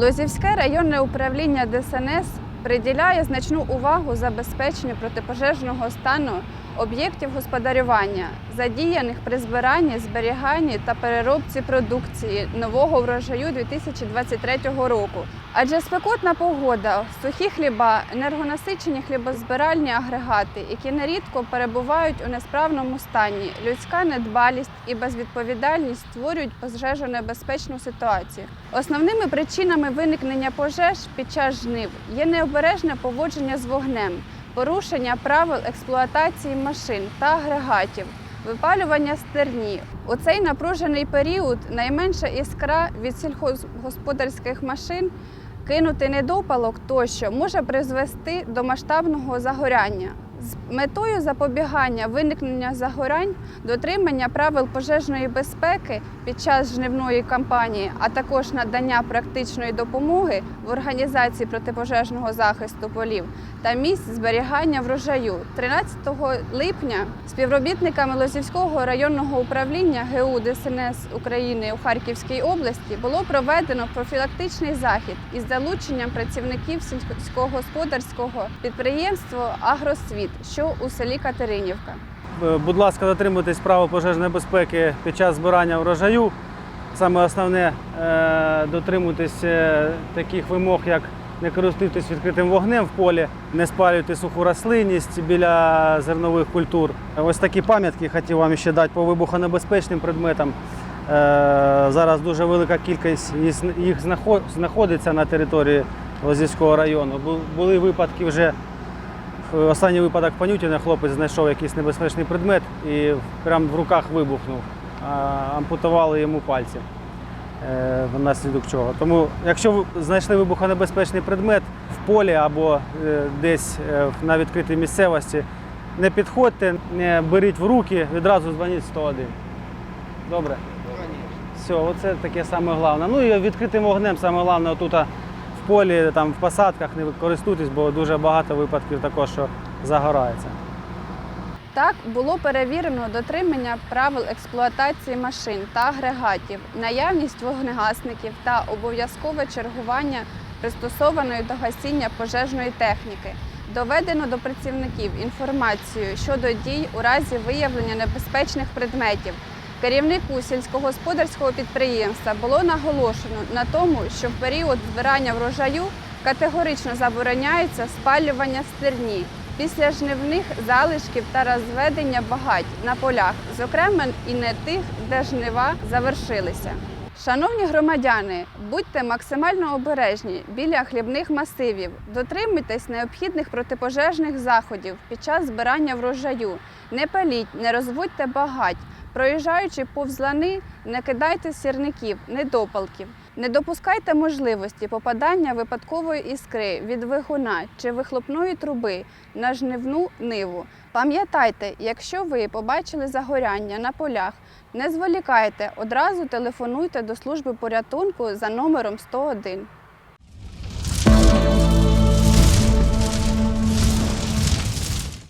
Лозівське районне управління ДСНС приділяє значну увагу забезпеченню протипожежного стану об'єктів господарювання, задіяних при збиранні, зберіганні та переробці продукції нового врожаю 2023 року. Адже спекотна погода, сухі хліба, енергонасичені хлібозбиральні агрегати, які нерідко перебувають у несправному стані, людська недбалість і безвідповідальність створюють пожежонебезпечну ситуацію. Основними причинами виникнення пожеж під час жнив є необережне поводження з вогнем, порушення правил експлуатації машин та агрегатів, випалювання стерні. У цей напружений період найменша іскра від сільхозгосподарських машин кинути недопалок тощо може призвести до масштабного загоряння. З метою запобігання виникнення загорань, дотримання правил пожежної безпеки під час жнивної кампанії, а також надання практичної допомоги в організації протипожежного захисту полів та місць зберігання врожаю. 13 липня співробітниками Лозівського районного управління ГУ ДСНС України у Харківській області було проведено профілактичний захід із залученням працівників сільськогосподарського підприємства Агросвіт, що у селі Катеринівка. Е, Будь ласка, дотримуйтесь правил пожежної безпеки під час збирання врожаю. Саме основне е, дотримуйтесь е, таких вимог, як не користуйтесь відкритим вогнем в полі, не спалюйте суху рослинність біля зернових культур. Ось такі пам'ятки хотів вам ще дати по вибухонебезпечним предметам. Зараз дуже велика кількість їх знаходиться на території Лозівського району. Були випадки вже Останній випадок Панютіна хлопець знайшов якийсь небезпечний предмет і прямо в руках вибухнув. А, Ампутували йому пальці е, внаслідок чого. Тому, якщо ви знайшли вибухонебезпечний предмет в полі або е, десь е, на відкритій місцевості, не підходьте, не беріть в руки, відразу дзвоніть 101. Добре? Все, оце таке саме головне. Ну і відкритим вогнем саме головне отут в полі, там, в посадках не користуйтесь, бо дуже багато випадків також, що загорається. Так було перевірено дотримання правил експлуатації машин та агрегатів, наявність вогнегасників та обов'язкове чергування пристосованої до гасіння пожежної техніки. Доведено до працівників інформацію щодо дій у разі виявлення небезпечних предметів. Керівнику сільськогосподарського підприємства було наголошено на тому, що в період збирання врожаю категорично забороняється спалювання стерні після жнивних залишків та розведення багать на полях, зокрема і не тих, де жнива завершилися. Шановні громадяни, будьте максимально обережні біля хлібних масивів, дотримуйтесь необхідних протипожежних заходів під час збирання врожаю, не паліть, не розводьте багать. Проїжджаючи повз лани, не кидайте сірників, недопалків. Не допускайте можливості попадання випадкової іскри від вигуна чи вихлопної труби на жнивну ниву. Пам'ятайте, якщо ви побачили загоряння на полях, не зволікайте, одразу телефонуйте до служби порятунку за номером 101.